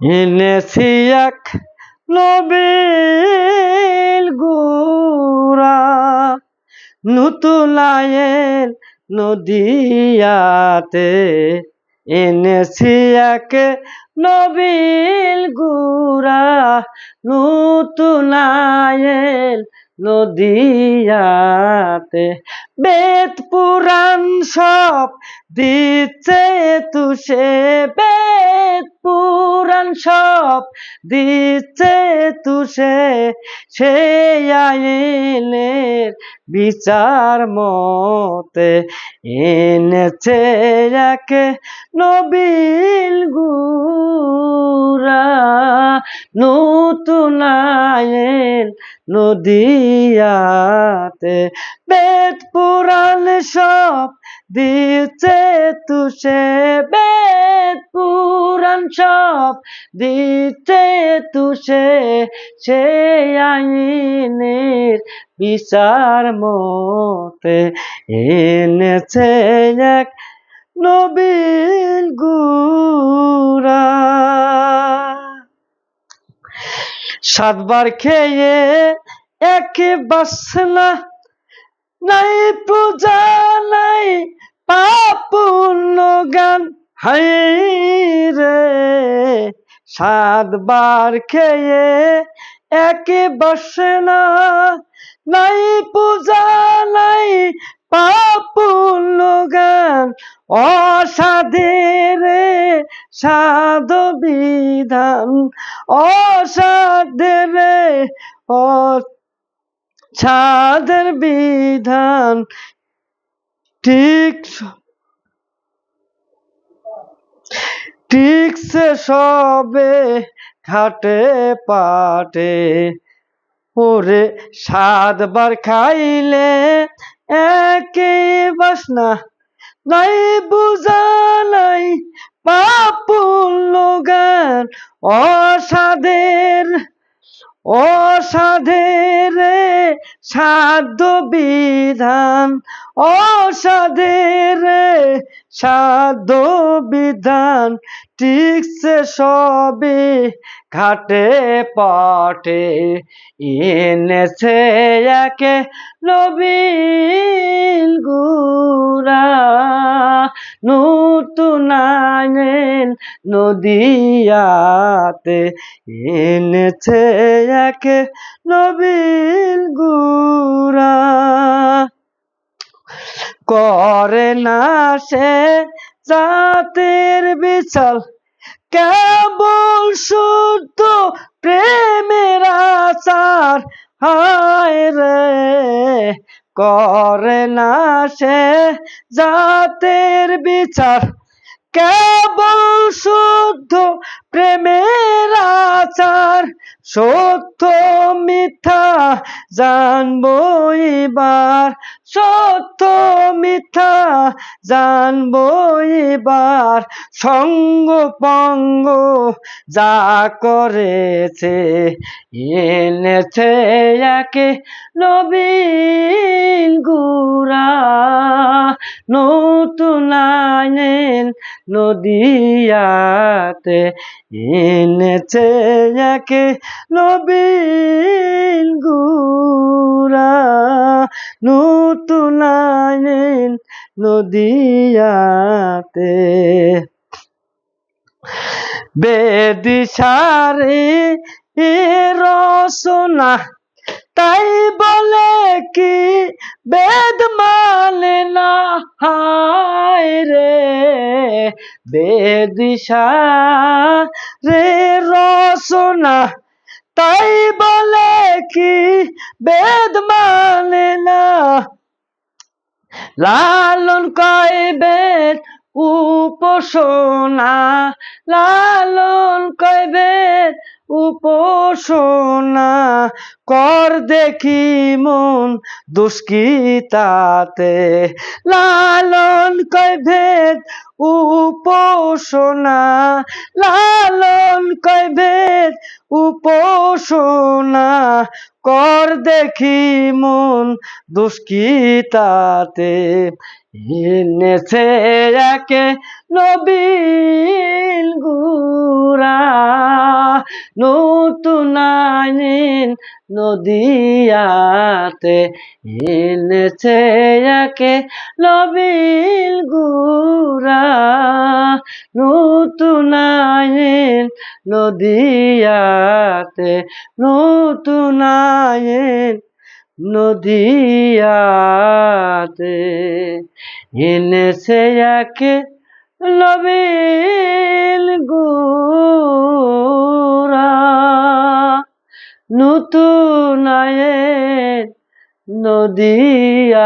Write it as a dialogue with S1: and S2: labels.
S1: এনেছি এক নবীল গুড়া নতুন আয়ের নদিয়াতে। এনেছি এক নবীল গুড়া নতুন নদিয়াতে। বেদ পুরাণ সব দিচ্ছে তুষে বেদ পুরাণ সব দিচ্ছে তুষে সে আইনের বিচার মতে এনেছে এক নবীল গুরা নতুন আইন নদিয়াতে বেদ পুরাণ সব দিচ্ছে তুষে, বেদ পুরাণ সব দিতে তুষে, সে আইনের বিচার মতে এনেছে এক নবীল গুরা সাতবার খেয়ে একে বাসনা নাই, পূজা নাই পাপুণ্য গান হাই রে সাতবার খেয়ে একে বাসনা নাই পূজা, নাই পাপুণ্য গান অসাধের সাধ বিধান, অসাধের ছাদের বিধান। ঠিক সে সবে ঘাটে পাটে। ওরে সাতবার খাইলে একে বাসনা নাই বুঝা নাই পাপুল গান অসাধের অসাধের সাধ্য বিধান, অসাধের সাধ্য বিধান ঠিকছে সবে ঘাটে পটে এনেছে একে নবীন গুরা নতুন আইন নদিয়াতে এনেছে একে নবীন গুরা করে না সে জাতের বিশাল কেবল শুদ্ধ প্রেমের আচার। হায় রে করে না সে জাতের বিচার। কেবল শুদ্ধ প্রেমের আচার, সত্য মিথ্যা জানব এবার, সত্য মিথ্যা জানব এবার সঙ্গ পঙ্গ যা করেছে, এনেছে একে নবীন গুরা নতুন আইন নদিয়াতে এনেছে একে নবীন গুরা নতুন নদিয়াতে বেদিশারে এ রসনা তাই বলে কি বেদ বেদিশা রে রসনা, তাই বলে কি বেদ মানে না? লালন কয় বেদ উপাসনা, লালন কয় বেদ উপাসনা কর দেখি মন দুষ্কৃতাতে লালন কয় ভেদ লালন কয় ভেদ কর দেখি মন দুষ্কৃতাতে এনেছে একে গুরা নতুন আইন নদিয়াতে এনেছে একে লবিল গুরা নতুন আইন নদিয়াতে নতুন আইন নদিয়াতে এনেছে একে লবিল গুরা নতুন আইন নদিয়াতে